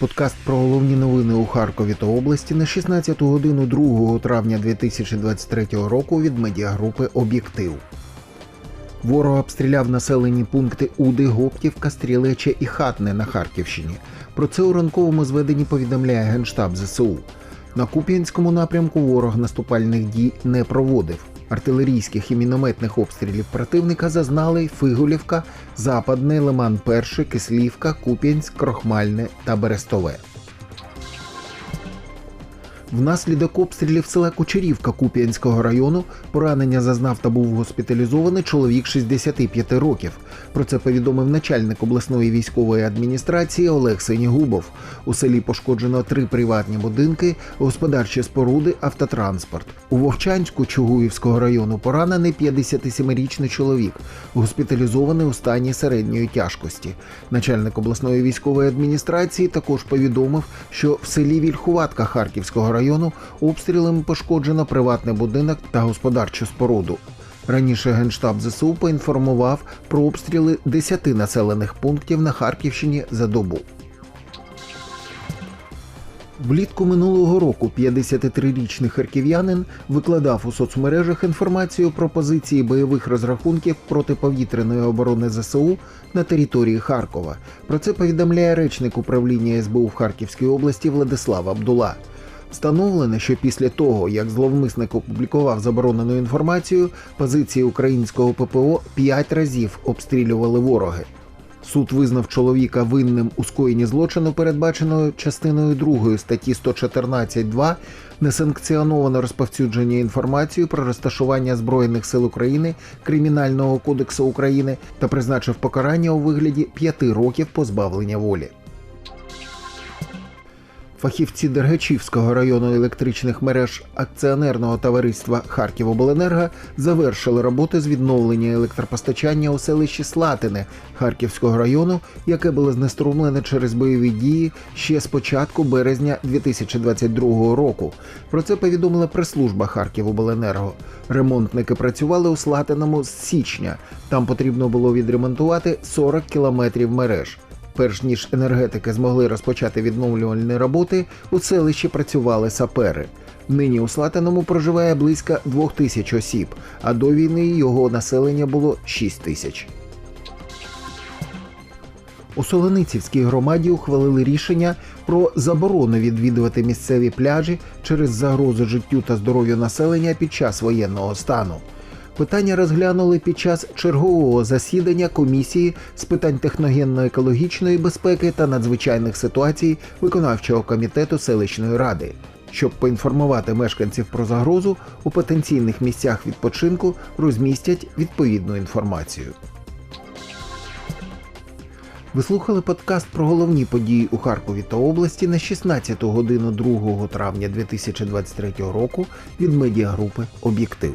Подкаст про головні новини у Харкові та області на 16 годину 2 травня 2023 року від медіагрупи Об'єктив. Ворог обстріляв населені пункти Уди, Гоптівка, Стрілече і Хатне на Харківщині. Про це у ранковому зведенні повідомляє Генштаб ЗСУ. На Куп'янському напрямку ворог наступальних дій не проводив. Артилерійських і мінометних обстрілів противника зазнали Фигулівка, Западне, Лиман, 1, Кислівка, Куп'янськ, Крохмальне та Берестове. Внаслідок обстрілів села Кучерівка Куп'янського району поранення зазнав та був госпіталізований чоловік 65 років. Про це повідомив начальник обласної військової адміністрації Олег Синігубов. У селі пошкоджено три приватні будинки, господарчі споруди, автотранспорт. У Вовчанську Чугуївського району поранений 57-річний чоловік, госпіталізований у стані середньої тяжкості. Начальник обласної військової адміністрації також повідомив, що в селі Вільхуватка Харківського району обстрілами пошкоджено приватний будинок та господарчу споруду. Раніше Генштаб ЗСУ поінформував про обстріли 10 населених пунктів на Харківщині за добу. Влітку минулого року 53-річний харків'янин викладав у соцмережах інформацію про позиції бойових розрахунків протиповітряної оборони ЗСУ на території Харкова. Про це повідомляє речник управління СБУ в Харківській області Владислав Абдула. Встановлено, що після того, як зловмисник опублікував заборонену інформацію, позиції українського ППО п'ять разів обстрілювали вороги. Суд визнав чоловіка винним у скоєнні злочину, передбаченого частиною 2 статті 114.2 несанкціоноване розповсюдження інформації про розташування збройних сил України Кримінального кодексу України та призначив покарання у вигляді 5 років позбавлення волі. Фахівці Дергачівського району електричних мереж акціонерного товариства Харківобленерго завершили роботи з відновлення електропостачання у селищі Слатине Харківського району, яке було знеструмлене через бойові дії ще з початку березня 2022 року. Про це повідомила прес-служба Харківобленерго. Ремонтники працювали у Слатиному з січня. Там потрібно було відремонтувати 40 кілометрів мереж. Перш ніж енергетики змогли розпочати відновлювальні роботи, у селищі працювали сапери. Нині у Слатиному проживає близько двох тисяч осіб, а до війни його населення було 6 тисяч. У Солоницівській громаді ухвалили рішення про заборону відвідувати місцеві пляжі через загрозу життю та здоров'ю населення під час воєнного стану. Питання розглянули під час чергового засідання комісії з питань техногенно-екологічної безпеки та надзвичайних ситуацій виконавчого комітету селищної ради. Щоб поінформувати мешканців про загрозу, у потенційних місцях відпочинку розмістять відповідну інформацію. Ви слухали подкаст про головні події у Харкові та області на 16 годину 2 травня 2023 року від медіагрупи Об'єктив.